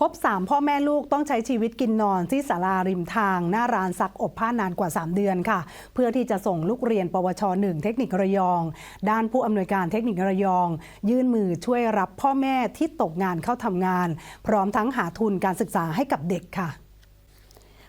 พบ 3 พ่อแม่ลูกต้องใช้ชีวิตกินนอนที่ศาลาริมทาง หน้าร้านซักอบผ้านานกว่า 3 เดือนค่ะ เพื่อที่จะส่งลูกเรียน ปวช 1 เทคนิคระยอง ด้านผู้อำนวยการเทคนิคระยอง ยื่นมือช่วยรับพ่อแม่ที่ตกงานเข้าทำงาน พร้อมทั้งหาทุนการศึกษาให้กับเด็กค่ะ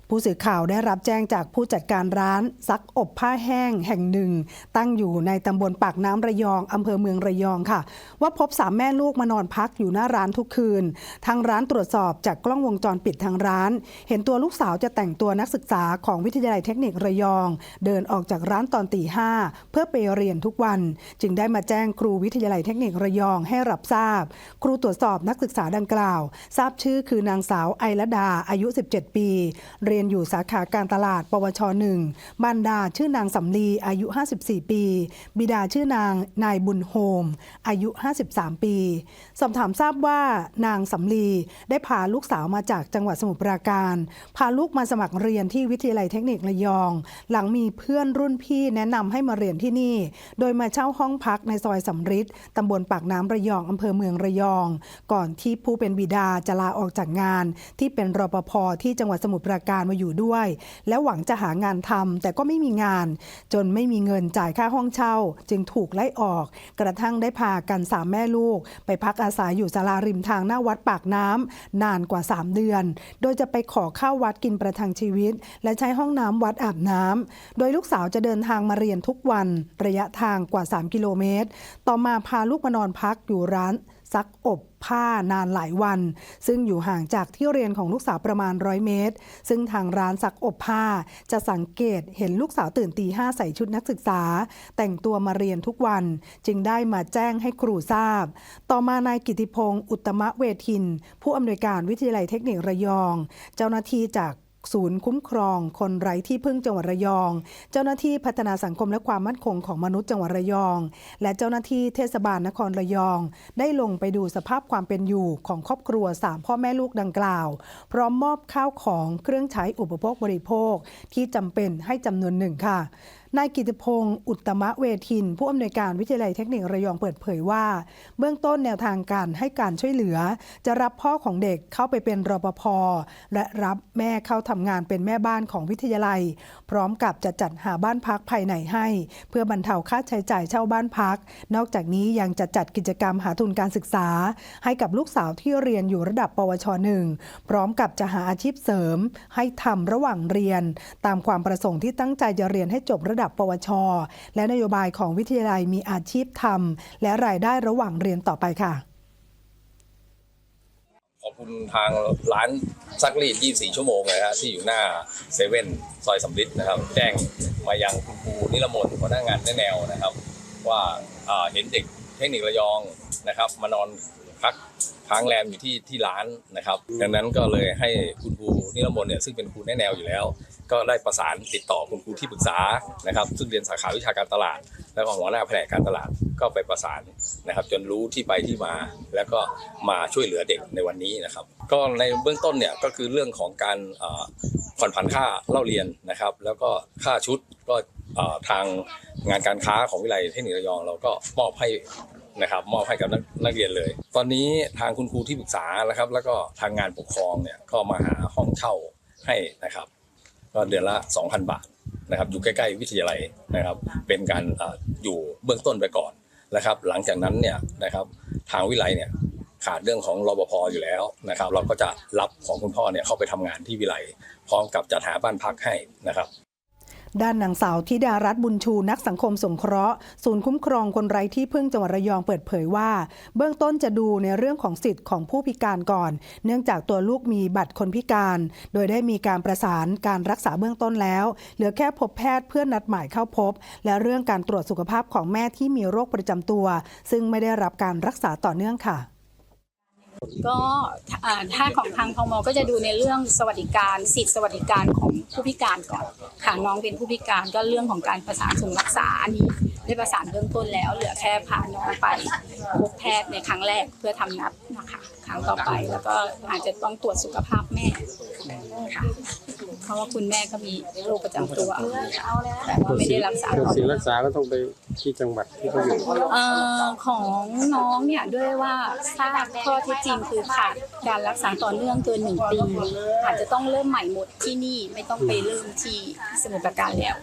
ผู้สื่อข่าวได้รับแจ้งจากผู้จัดการร้านซักอบผ้าแห้งแห่งหนึ่ง ตั้งอยู่ในตำบลปากน้ำระยองอำเภอเมืองระยองค่ะ ว่าพบสามแม่ลูกมานอนพักอยู่หน้าร้านทุกคืน ทางร้านตรวจสอบจากกล้องวงจรปิดทางร้าน เห็นตัวลูกสาวจะแต่งตัวนักศึกษาของวิทยาลัยเทคนิคระยอง เดินออกจากร้านตอนตีห้าเพื่อไปเรียนทุกวัน จึงได้มาแจ้งครูวิทยาลัยเทคนิคระยองให้รับทราบ ครูตรวจสอบนักศึกษาดังกล่าว ทราบชื่อคือนางสาวไอรดาอายุ 17 ปีเรียนอยู่สาขาการตลาด ปวชหนึ่งบรรดาชื่อนางสำลีอายุ 54 ปี บิดาชื่อนางนายบุญโฮม อายุ 53 ปีสอบถามทราบว่านางสำลีได้พาลูกสาวมาจากจังหวัดสมุทรปราการ พาลูกมาสมัครเรียนที่วิทยาลัยเทคนิคระยอง หลังมีเพื่อนรุ่นพี่แนะนำให้มาเรียนที่นี่ โดยมาเช่าห้องพักในซอยสำริดตำบลปากน้ำระยองอำเภอเมืองระยอง ก่อนที่ผู้เป็นบิดาจะลาออกจากงาน ที่เป็นรปภที่จังหวัดสมุทรปราการมาอยู่ด้วย และหวังจะหางานทำแต่ก็ไม่มีงาน จนไม่มีเงินจ่ายค่าห้องเช่า จึงถูกไล่ออก กระทั่งได้พากันสามแม่ลูก ไปพักอาศัยอยู่ศาลาริมทางหน้าวัดปากน้ำนานกว่า 3 เดือน โดยจะไปขอข้าววัดกินประทังชีวิต และใช้ห้องน้ำวัดอาบน้ำโดยลูกสาวจะเดินทางมาเรียนทุกวัน ระยะทางกว่า 3 กิโลเมตร ต่อมาพาลูกมานอนพักอยู่ร้าน ซักอบผ้านานหลายวัน ซึ่งอยู่ห่างจากที่เรียนของลูกสาวประมาณร้อยเมตร ซึ่งทางร้านซักอบผ้า จะสังเกตเห็นลูกสาวตื่นตีห้าใส่ชุดนักศึกษา แต่งตัวมาเรียนทุกวัน จึงได้มาแจ้งให้ครูทราบ ต่อมานายกิติพงศ์อุตมะเวทิน ผู้อำนวยการวิทยาลัยเทคนิคระยอง เจ้าหน้าที่จาก ศูนย์คุ้มครอง คนไร้ที่พึ่งจังหวัดระยอง เจ้าหน้าที่พัฒนาสังคมและความมั่นคงของมนุษย์จังหวัดระยอง และเจ้าหน้าที่เทศบาลนครระยอง ได้ลงไปดูสภาพความเป็นอยู่ของครอบครัวสามพ่อแม่ลูกดังกล่าว พร้อมมอบข้าวของเครื่องใช้อุปโภคบริโภคที่จำเป็นให้จำนวนหนึ่งค่ะนายกิติพงศ์อุตมะเวทิน ผู้อำนวยการวิทยาลัยเทคนิคระยองเปิดเผยว่า เบื้องต้นแนวทางการให้การช่วยเหลือ จะรับพ่อของเด็กเข้าไปเป็นรปภและรับแม่เข้าทำงานเป็นแม่บ้านของวิทยาลัย พร้อมกับจะจัดหาบ้านพักภายในให้ เพื่อบรรเทาค่าใช้จ่ายเช่าบ้านพัก นอกจากนี้ยังจะจัดกิจกรรมหาทุนการศึกษา ให้กับลูกสาวที่เรียนอยู่ระดับ ปวชหนึ่งพร้อมกับจะหาอาชีพเสริม ให้ทำระหว่างเรียน ตามความประสงค์ที่ตั้งใจจะเรียนให้จบระดับ ปวช และนโยบายของวิทยาลัยมีอาชีพทำและรายได้ระหว่างเรียนต่อไปค่ะ ขอบคุณทางร้านซักรีด 24 ชั่วโมงเลยฮะที่อยู่หน้าเซเว่นซอยสำริดนะครับ แจ้งมายังคุณครูนิรมนหัวหน้างานแนวนะครับ ว่าาเห็นเด็กเทคนิคระยองนะครับมานอนพักค้างแรมอยู่ที่ที่ร้านนะครับ ดังนั้นก็เลยให้คุณครูนิรมนเนี่ยซึ่งเป็นครูแนแนวอยู่แล้ว ก็ได้ประสานติดต่อคุณครูที่ปรึกษานะครับ ซึ่งเรียนสาขาวิชาการตลาด แล้วก็หัวหน้าแผนกการตลาดก็ไปประสานนะครับ จนรู้ที่ไปที่มา แล้วก็มาช่วยเหลือเด็กในวันนี้นะครับ ก็ในเบื้องต้นเนี่ยก็คือเรื่องของการผ่อนผันค่าเล่าเรียนนะครับ แล้วก็ค่าชุดก็ทางงานการค้าของวิทยาลัยเทคนิคระยอง เราก็มอบให้นะครับมอบให้กับนักนักเรียนเลย ตอนนี้ทางคุณครูที่ปรึกษานะครับ แล้วก็ทางงานปกครองเนี่ยก็มาหาห้องเช่าให้นะครับ ก็เดือนละ 2,000 บาทนะครับอยู่ใกล้ๆวิทยาลัยนะครับ เป็นการเอ่ออยู่เบื้องต้นไปก่อนนะครับ หลังจากนั้นเนี่ยนะครับทางวิไลเนี่ยขาดเรื่องของรปภอยู่แล้วนะครับ เราก็จะรับของคุณพ่อเนี่ยเข้าไปทำงานที่วิไลพร้อมกับจัดหาบ้านพักให้นะครับ ด้านนางสาวธิดารัตน์บุญชูนักสังคมสงเคราะห์ศูนย์คุ้มครองคนไร้ที่พึ่งจังหวัดระยองเปิดเผยว่า เบื้องต้นจะดูในเรื่องของสิทธิ์ของผู้พิการก่อน เนื่องจากตัวลูกมีบัตรคนพิการ โดยได้มีการประสานการรักษาเบื้องต้นแล้ว เหลือแค่พบแพทย์เพื่อนัดหมายเข้าพบ และเรื่องการตรวจสุขภาพของแม่ที่มีโรคประจำตัว ซึ่งไม่ได้รับการรักษาต่อเนื่องค่ะ ก็ถ้าของทางพมก็จะดูในเรื่องสวัสดิการสิทธิสวัสดิการของผู้พิการก่อนค่ะน้องเป็นผู้พิการก็เรื่องของการประสานส่งรักษาอันนี้ได้ประสานเบื้องต้นแล้ว เหลือแค่พาน้องไปพบแพทย์ในครั้งแรกเพื่อทำนัดนะคะ ครั้งต่อไปแล้วก็อาจจะต้องตรวจสุขภาพแม่ค่ะ เพราะว่าคุณแม่ก็มีโรคประจำตัวแต่ว่าไม่ได้รักษาส่วนต่อ สิ่งเนื่องรักษาก็ต้องไปที่จังหวัดที่เขาอยู่ เอ่อของน้องเนี่ยด้วยว่าทราบข้อเท็จจริงคือขาดการรักษาต่อเนื่องเกินหนึ่งปีอาจจะต้องเริ่มใหม่หมดที่นี่ไม่ต้องไปเริ่มที่สมุทรปราการแล้ว